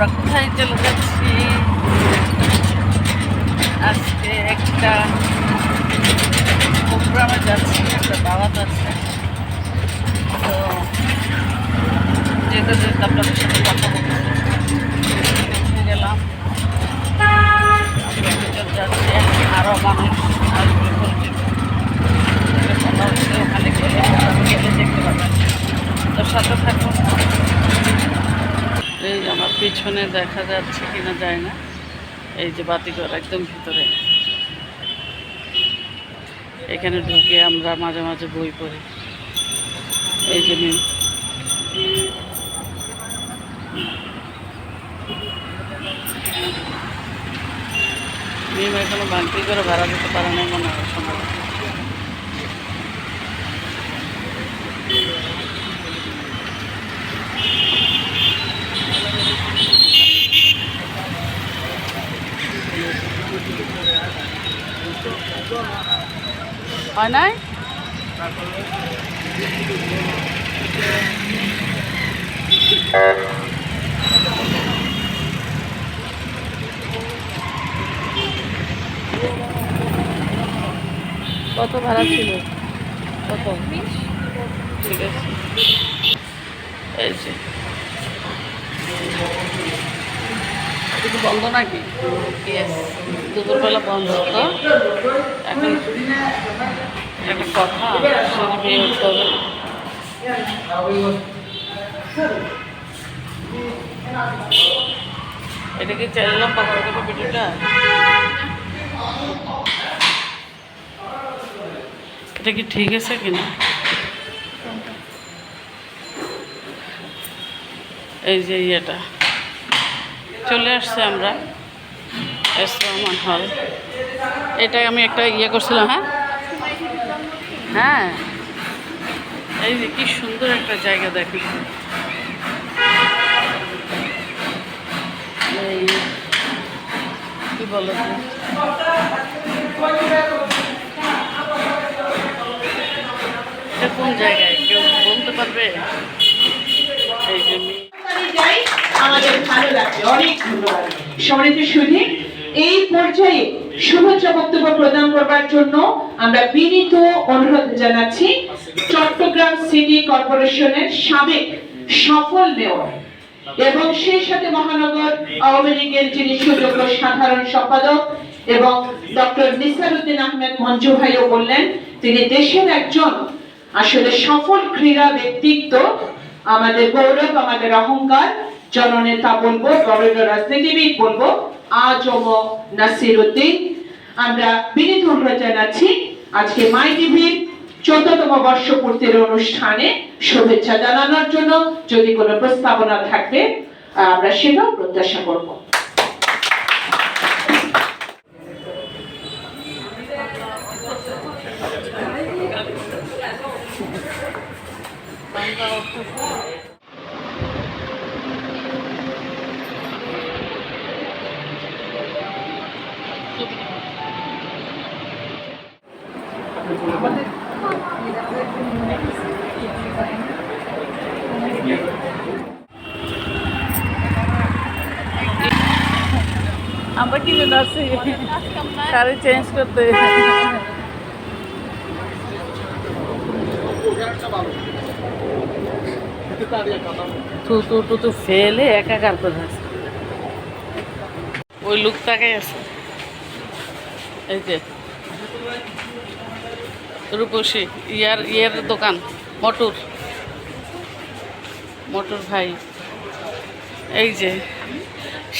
আমরা কোথায় চলে যাচ্ছি? আজকে একটা প্রোগ্রামে যাচ্ছি, একটা দাওয়াত আছে। তো যেতে যেতে আপনাদের সাথে কথা বলতে গেলাম। যাচ্ছি আরও মানুষ আসবে কথা হচ্ছে, ওখানে গেলে দেখতে পাবেন। তো সাথে থাকুন এই যে আমার পিছনে দেখা যাচ্ছে কিনা যায় না। এই যে বাতিঘর একদম ভিতরে। এখানে ঢুকে আমরা মাঝে মাঝে বই পড়ি। এই যে মিম মিম এখনও করে ভাড়া দিতে পারে না মনে হয় সম্ভবত হয় নাই? কত ভাড়া ছিল? কত? ঠিক আছে। এই যে। এটা কি বন্ধ নাকি? ইয়েস দুপুরবেলা বন্ধ তো। এখন একটা কথা সেটা হবে। এটা কি লম্বা করে দেবে ভিডিওটা? এটা কি ঠিক আছে কিনা? এই যে ইয়েটা। চলে আসছে আমরা। এস হল। এটা আমি একটা ইয়ে করছিলাম হ্যাঁ? হ্যাঁ। এই যে কি সুন্দর একটা জায়গা দেখি কি বলো? এটা কোন জায়গায়? কেউ বলতে পারবে? এই যে মি- আমাদের ভালো লাগবে অনেক ধন্যবাদ। সুধী এই পর্যায়ে শুভেচ্ছা বক্তব্য প্রদান করবার জন্য আমরা বিনীত অনুরোধ জানাচ্ছি, চট্টগ্রাম সিটি কর্পোরেশনের সাবেক সফল মেয়র এবং সেই সাথে মহানগর আওয়ামী লীগের যিনি সুযোগ্য সাধারণ সম্পাদক এবং ডক্টর নিসারুদ্দিন আহমেদ মঞ্জু ভাইও বললেন, তিনি দেশের একজন আসলে সফল ক্রীড়া ব্যক্তিত্ব। আমাদের গৌরব, আমাদের অহংকার জননেতা বলব বরেণ্য রাজনীতিবিদ বলব আজম নাসির উদ্দিন আমরা বিনীত অনুরোধ জানাচ্ছি, আজকে মাই টিভির চোদ্দতম বর্ষপূর্তির অনুষ্ঠানে শুভেচ্ছা জানানোর জন্য যদি কোনো প্রস্তাবনা থাকবে, আমরা সেটাও প্রত্যাশা করব। আমরা কি জন্য শাড়ি চেঞ্জ করতে তু তু তু তু ফেলে একাকার করে আছে ওই লুকটাকে আছে। এই যে। রূপসী, ইয়ার, ইয়ের দোকান, মটুর। মটুর ভাই, এই যে,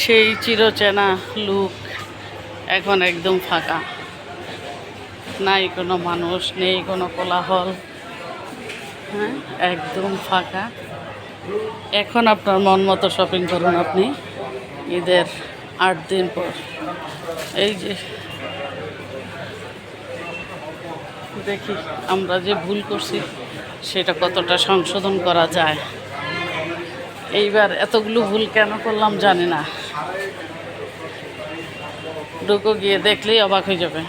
সেই চিরচেনা লুক এখন একদম ফাঁকা। নাই কোনো মানুষ, নেই কোনো কোলাহল হ্যাঁ একদম ফাঁকা। এখন আপনার মন মতো শপিং করুন আপনি, ঈদের আট দিন পর। এই যে দেখি আমরা যে ভুল করছি, সেটা কতটা সংশোধন করা যায়। এইবার এতগুলো ভুল কেন করলাম জানি না। ঢুকো গিয়ে দেখলেই অবাক হয়ে যাবে।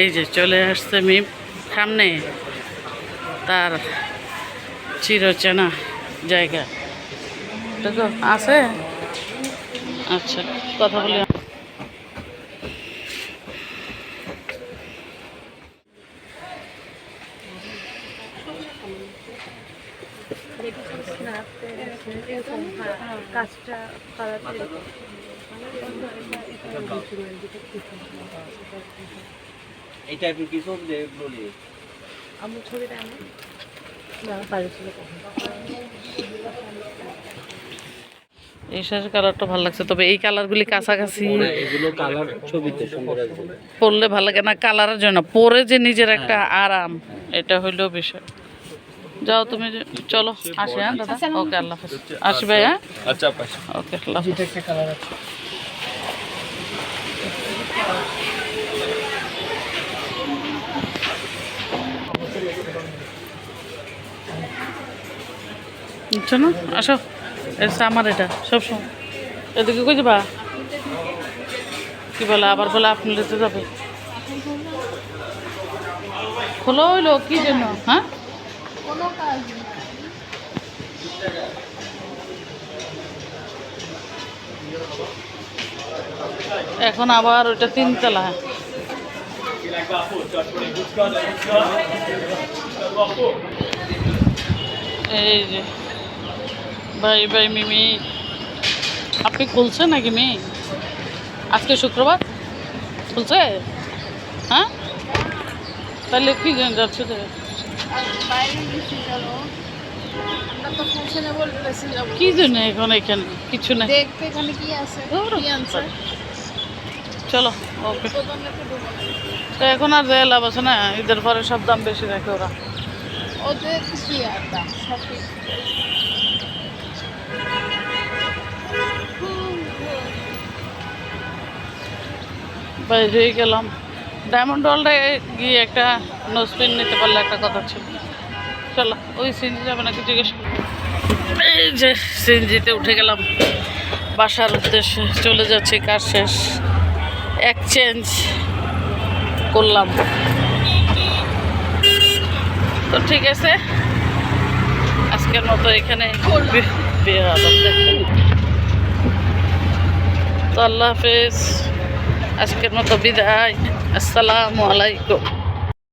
এই যে চলে আসছে মিম সামনে, তার চিরচেনা জায়গা। এটুকু আছে? আচ্ছা কথা বলি। কাজটা এই টাইপের কিছু যে বলি। আমার ছবিটা আমি না বাড়ি ছিল কখন? এই শেষের কালারটা ভালো লাগছে তবে এই কালারগুলি কাছাকাছি এগুলো কালার ছবিতে সুন্দর আসবে। পরলে ভালো লাগে না কালারের জন্য। পরে যে নিজের একটা আরাম এটা হইল বিষয়। যাও তুমি যে- চলো আসি হ্যাঁ দাদা? ওকে আল্লাহ হাফেজ। আসি ভাই হ্যাঁ? আচ্ছা পাশে ওকে আল্লাহ বুঝছ না? আসো। এটা আমার এটা সবসময় এদিকে কই যাবা? কি বলে আবার বলে আপনি যাবে। খোলো হইল কি জন্য? হ্যাঁ? কোনো কাজ এখন আবার ওইটা তিনতলা। এই যে ভাই ভাই মিমি। আপনি খুলছে নাকি মি? আজকে শুক্রবার? খুলছে? হ্যাঁ? তাহলে কি যাচ্ছে কি জন্য এখন এখানে? কিছু না। দেখতে এখানে কি আছে? চলো ওকে। তো এখন আর লাভ আছে না ঈদের পরে সব দাম বেশি রাখে ওরা। ওদের কি আর দাম? সব বাইরে গেলাম। ডায়মন্ড ওয়ার্ল্ডে গিয়ে একটা নোসপিন নিতে পারলে একটা কথা ছিল। চলো, ওই সিনজি যাবে নাকি জিজ্ঞেস করো। এই যে সিনজিতে উঠে গেলাম। বাসার উদ্দেশ্যে চলে যাচ্ছি, কাজ শেষ। এক্সচেঞ্জ করলাম। তো ঠিক আছে। আজকের মতো এখানে। তো আল্লাহ হাফেজ। আজকের মতো বিদায়। আসসালামু আলাইকুম।